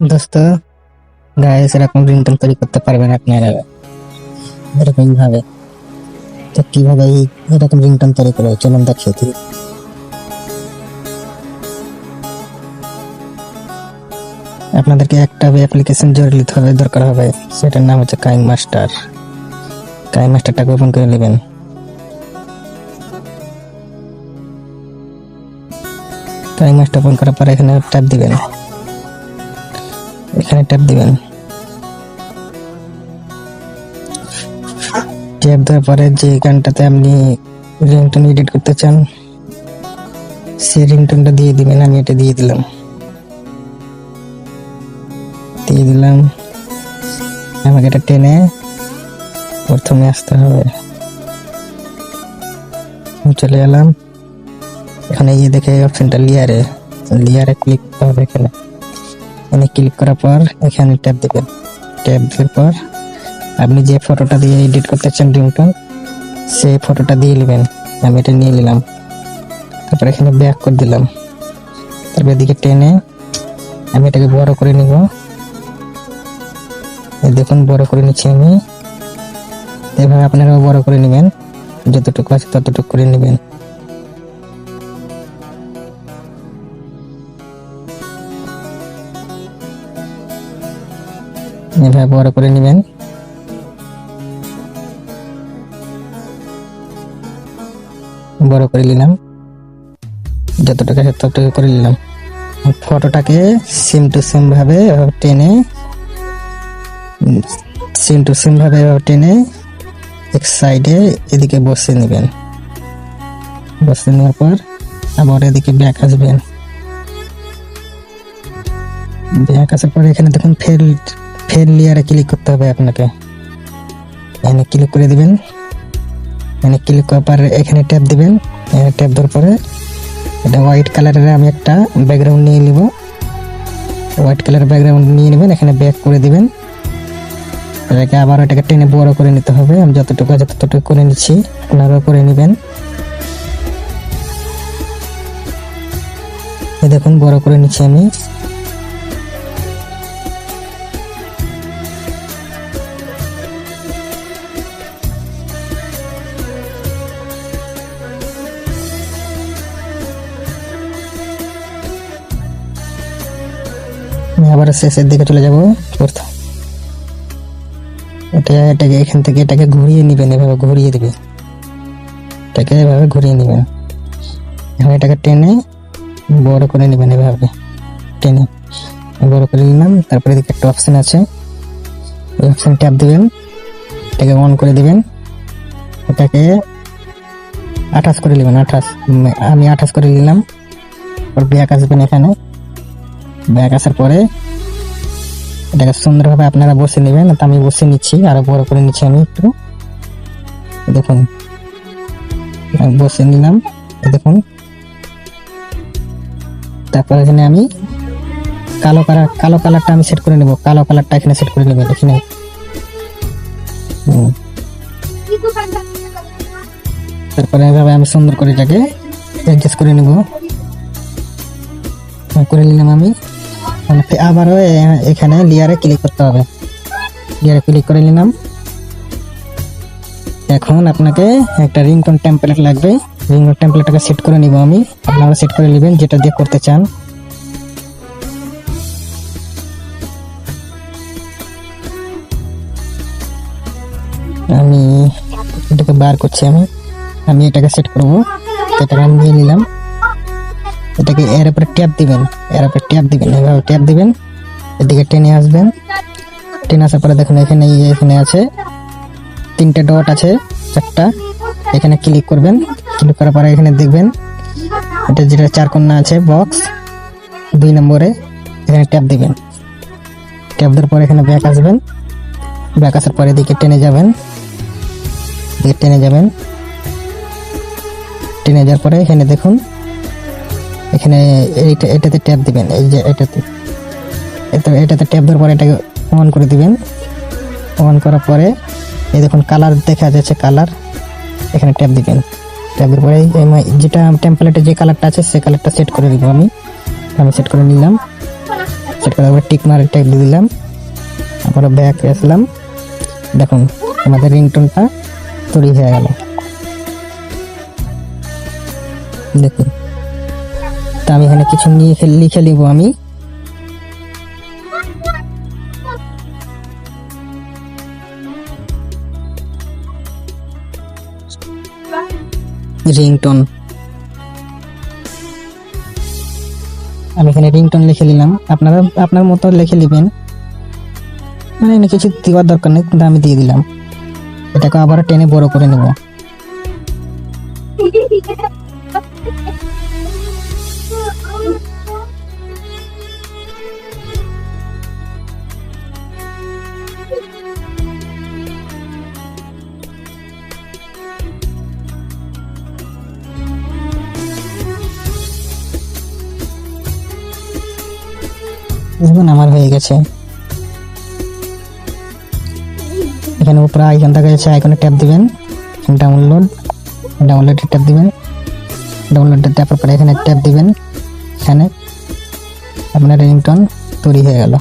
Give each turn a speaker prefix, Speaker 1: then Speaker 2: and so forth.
Speaker 1: দোস্ত গায়ে এরকম রিংটোন তৈরি করতে পারবেন আপনারা। এরকম ভাবে। তো কীভাবে এই এরকম রিংটোন তৈরি করে চলুন দেখিয়ে দিই আপনাদেরকে একটা অ্যাপ্লিকেশন জরুরি হবে, দরকার হবে। সেটার নাম হচ্ছে কাইন মাস্টার কাইন মাস্টারটাকে ওপেন করে নেবেন। কাইন মাস্টার ওপেন করার পর এখানে ট্যাপ দিবেন। এখানে ট্যাপ দিবেন। ট্যাপ দেওয়ার পরে যে গানটাতে আপনি রিংটোন এডিট করতে চান সেই রিংটোনটা দিয়ে দিবেন, আমি এটা দিয়ে দিলাম। দিয়ে দিলাম। আমাকে এটা টেনে প্রথমে আসতে হবে। চলে এলাম। এখানে গিয়ে দেখে অপশনটা লিয়ারে লিয়ারে ক্লিক করতে হবে এখানে এখানে ক্লিক করার পর এখানে ট্যাপ দিবেন। ট্যাপ দেওয়ার পর আপনি যে ফটোটা দিয়ে এডিট করতে চান রিংটোন সেই ফটোটা দিয়ে নেবেন। আমি এটা নিয়ে নিলাম। তারপর এখানে ব্যাক করে দিলাম। তারপর এদিকে টেনে আমি এটাকে বড় করে নিব। দেখুন, বড় করে নিচ্ছি আমি। এভাবে আপনারাও বড় করে নেবেন। যতটুকু আছে ততটুকু করে নেবেন। এভাবে বড় করে নেবেন। বড় করে নিলাম। যতটুকু ততটুকু করে নিলাম। ফটোটাকে সেম টু সেম ভাবে টেনে সেম টু সেম ভাবে টেনে এক সাইডে এদিকে বসে নেবেন। বসে নেওয়ার পর আবার এদিকে ব্যাক আসবেন। ব্যাক আসার পর এখানে দেখুন ফের ফের লেয়ারে ক্লিক করতে হবে আপনাকে। এখানে ক্লিক করে দিবেন। এখানে ক্লিক করার পর এখানে ট্যাপ দিবেন। এখানে ট্যাপ দেওয়ার পরে এটা হোয়াইট কালারের আমি একটা ব্যাকগ্রাউন্ড নিয়ে নিব। হোয়াইট কালার ব্যাকগ্রাউন্ড নিয়ে নেবেন, এখানে ব্যাক করে দিবেন। এটাকে আবার এটাকে টেনে বড় করে নিতে হবে। আমি যতটুকু আছে ততটুকু করে নিচ্ছি। আপনারাও করে নেবেন। দেখুন, বড় করে নিচ্ছি আমি। আবার শেষের দিকে চলে যাব। এটা এটাকে এখান থেকে এটাকে ঘুরিয়ে নেবেন, এভাবে ঘুরিয়ে দিবে। এটাকে এভাবে ঘুরিয়ে নেবেন। এখন এটাকে টেনে বড় করে নেবেন এভাবে। টেনে বড় করে নিলাম, তারপরে এদিকে একটা অপশান আছে। ওই অপশান ট্যাপ দেবেন, এটাকে অন করে দিবেন। এটাকে আঠাশ করে নেবেন, আঠাশ। আমি আঠাশ করে নিলাম। ব্যাক আসবেন এখানে। ব্যাগ আসার পরে এটাকে সুন্দরভাবে আপনারা বসে নেবেন, তো আমি বসে নিচ্ছি, আরও বড় করে নিচ্ছি আমি একটু। দেখুন বসে নিলাম, দেখুন। তারপর এখানে আমি কালো কালার, কালো কালারটা আমি সেট করে নেব, কালো কালারটা এখানে সেট করে নেবেন হুম। তারপরে এভাবে আমি সুন্দর করে এটাকে অ্যাডজাস্ট করে নেব। করে নিলাম আমি। ফে- আবারও এখানে লেয়ারে ক্লিক করতে হবে। লেয়ারে ক্লিক করে নিলাম। এখন আপনাকে একটা রিংটোন টেমপ্লেট লাগবে। রিংটোন টেমপ্লেটটাকে সেট করে নিব আমি। আপনারা সেট করে নেবেন যেটা দিয়ে করতে চান। আমি এটাকে বার করছি আমি। আমি এটাকে সেট করব। এটাকে আমি নিয়ে নিলাম। এটাকে এর উপরে ট্যাপ দিবেন, এর উপরে ট্যাপ দিবেন, এভাবে ট্যাপ দিবেন, এদিকে টেনে আসবেন। টেনে আসার পরে দেখুন এখানে এই যে এখানে আছে, তিনটে ডট আছে, চারটা। এখানে ক্লিক করবেন, ক্লিক করার পরে এখানে দেখবেন, এটা যেটা চার কন্যা আছে বক্স দুই নম্বরে, এখানে ট্যাপ দিবেন। ট্যাপ দেওয়ার পরে এখানে ব্যাক আসবেন। ব্যাক আসার পরে এদিকে টেনে যাবেন, এদিকে টেনে যাবেন। টেনে যাওয়ার পরে এখানে দেখুন এখানে এইটা এটাতে ট্যাপ দিবেন, এই যে এটাতে। এটা এটাতে ট্যাপ দেওয়ার পরে এটাকে অন করে দিবেন। অন করার পরে এই দেখুন কালার দেখা যাচ্ছে কালার এখানে ট্যাপ দিবেন। ট্যাপ দেওয়ার পরে যেটা টেম্পলেটে যে কালারটা আছে সেই কালারটা সেট করে দিব আমি। আমি সেট করে নিলাম। সেট করার পর টিক মার ট্যাগ দিয়ে দিলাম। তারপরে ব্যাক আসলাম। দেখুন, আমাদের রিংটোনটা তৈরি হয়ে গেল। দেখুন। তা আমি এখানে কিছু নিয়ে লিখে নিব আমি। রিংটোন। আমি এখানে রিংটোন লিখে নিলাম। আপনারা, আপনার মতো লিখে নেবেন। মানে কিছু দেওয়ার দরকার নেই, কিন্তু আমি দিয়ে দিলাম। এটাকে আবার টেনে বড় করে নেব। দেখুন আমার হয়ে গেছে। এখানে উপরে আইকন দেখা যাচ্ছে আইকনে ট্যাপ দিবেন। ডাউনলোড ডাউনলোডে ট্যাপ দিবেন। ডাউনলোড ট্যাপের পরে এখানে ট্যাপ দিবেন। এখানে আপনার রিংটন তৈরি হয়ে গেল।